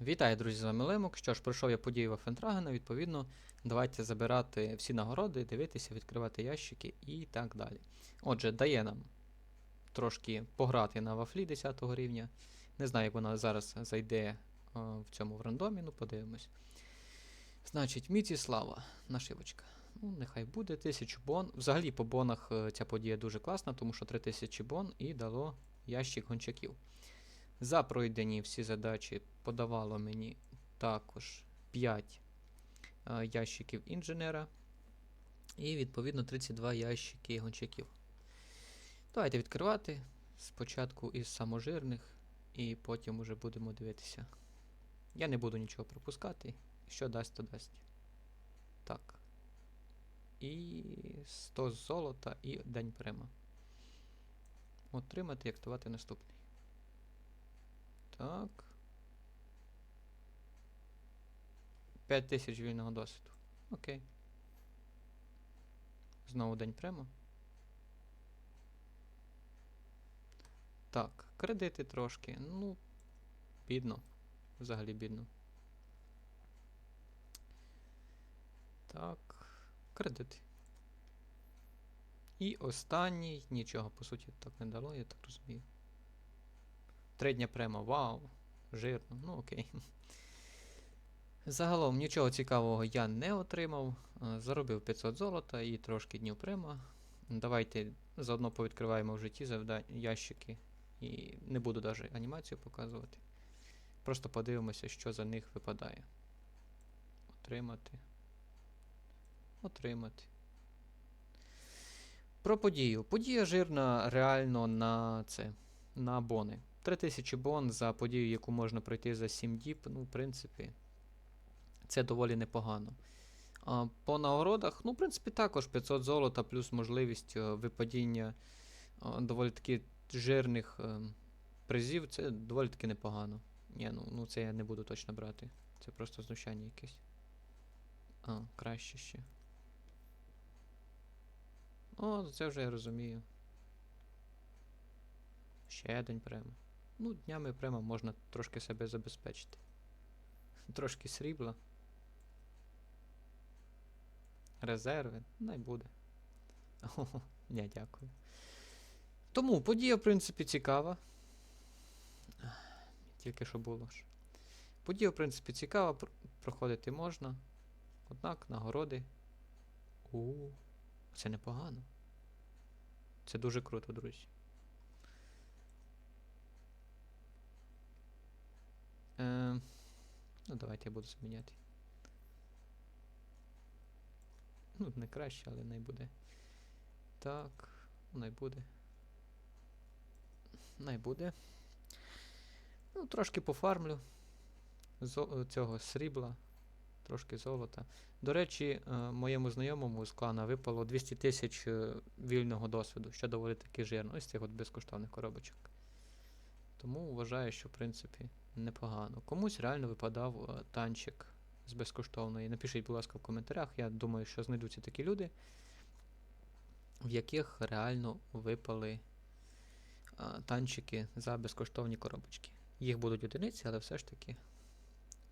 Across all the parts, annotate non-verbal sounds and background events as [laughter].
Вітаю, друзі, з вами Лемок. Що ж, пройшов я подію Вафентрагена, відповідно, давайте забирати всі нагороди, дивитися, відкривати ящики і так далі. Отже, дає нам трошки пограти на вафлі 10 рівня. Не знаю, як вона зараз зайде е, в цьому в рандомі, ну подивимось. Значить, Міціслава, нашивочка. Ну, нехай буде 1000 бон. Взагалі по бонах е, ця подія дуже класна, тому що 3000 бон і дало ящик гончаків. За пройдені всі задачі подавало мені також 5 е, ящиків інженера і відповідно 32 ящики гончаків. Давайте відкривати спочатку із саможирних, і потім уже будемо дивитися. Я не буду нічого пропускати. Що дасть, то дасть. Так. І 100 золота і день прима. Отримати і активувати наступний. Так. 5000 вільного досвіду. Окей. Знову день прямо. Так, кредити трошки. Ну, бідно. Взагалі бідно. Так. Кредити. І останній. Нічого, по суті, так не дало, я так розумію. Три дня прямо, вау, жирно, ну окей. Загалом нічого цікавого я не отримав. е, Заробив 500 золота і трошки днів према. Давайте заодно повідкриваємо в житті завдання ящики. І не буду навіть анімацію показувати. Просто подивимося, що за них випадає. Отримати. Отримати. Про подію. Подія жирна реально на це. На бони. 3000 бон за подію, яку можна пройти за 7 діб, ну, в принципі, це доволі непогано. А, по нагородах, ну, в принципі, також 500 золота, плюс можливість е, випадіння доволі таки жирних е, призів, це доволі таки непогано. Ні, ну, ну це я не буду точно брати. Це просто знущання якесь. А, краще ще. О, це вже я розумію. Ще день прямо. Ну, днями прямо можна трошки себе забезпечити. Трошки срібла. Резерви, най буде. [laughs] О, ні, дякую. Тому подія, в принципі, цікава. Тільки що було ж. Подія, в принципі, цікава, проходити можна. Однак нагороди. У, це непогано. Це дуже круто, друзі. Е, ну, давайте я буду зміняти. Ну, не краще, але най буде. Так, най буде. Най буде. Ну, трошки пофармлю. Зо цього срібла, трошки золота. До речі, е, моєму знайомому з клана випало 200 тисяч е, вільного досвіду, що доволі таки жирно. Ось цих от безкоштовних коробочок. Тому вважаю, що в принципі непогано. Комусь реально випадав е, танчик з безкоштовної. Напишіть, будь ласка, в коментарях. Я думаю, що знайдуться такі люди, в яких реально випали е, танчики за безкоштовні коробочки. Їх будуть одиниці, але все ж таки.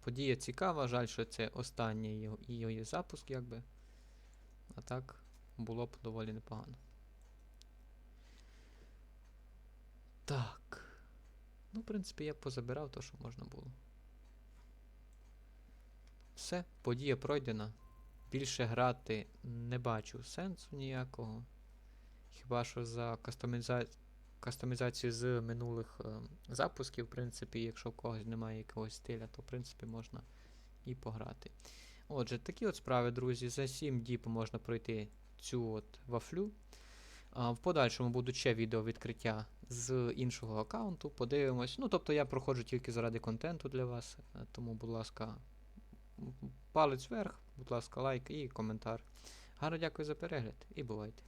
Подія цікава, жаль, що це останній його- її запуск, якби. А так було б доволі непогано. Так. Ну, в принципі, я позабирав те, що можна було. Все, подія пройдена. Більше грати не бачу сенсу ніякого. Хіба що за кастоміза... кастомізацію з минулих е, запусків, в принципі, якщо в когось немає якогось стиля, то в принципі можна і пограти. Отже, такі от справи, друзі. За 7 діб можна пройти цю от вафлю. В подальшому будуть ще відео відкриття з іншого аккаунту. Подивимось. Ну, тобто я проходжу тільки заради контенту для вас. е, Тому, будь ласка, палець вверх, будь ласка, лайк і коментар. Гарно дякую за перегляд і бувайте.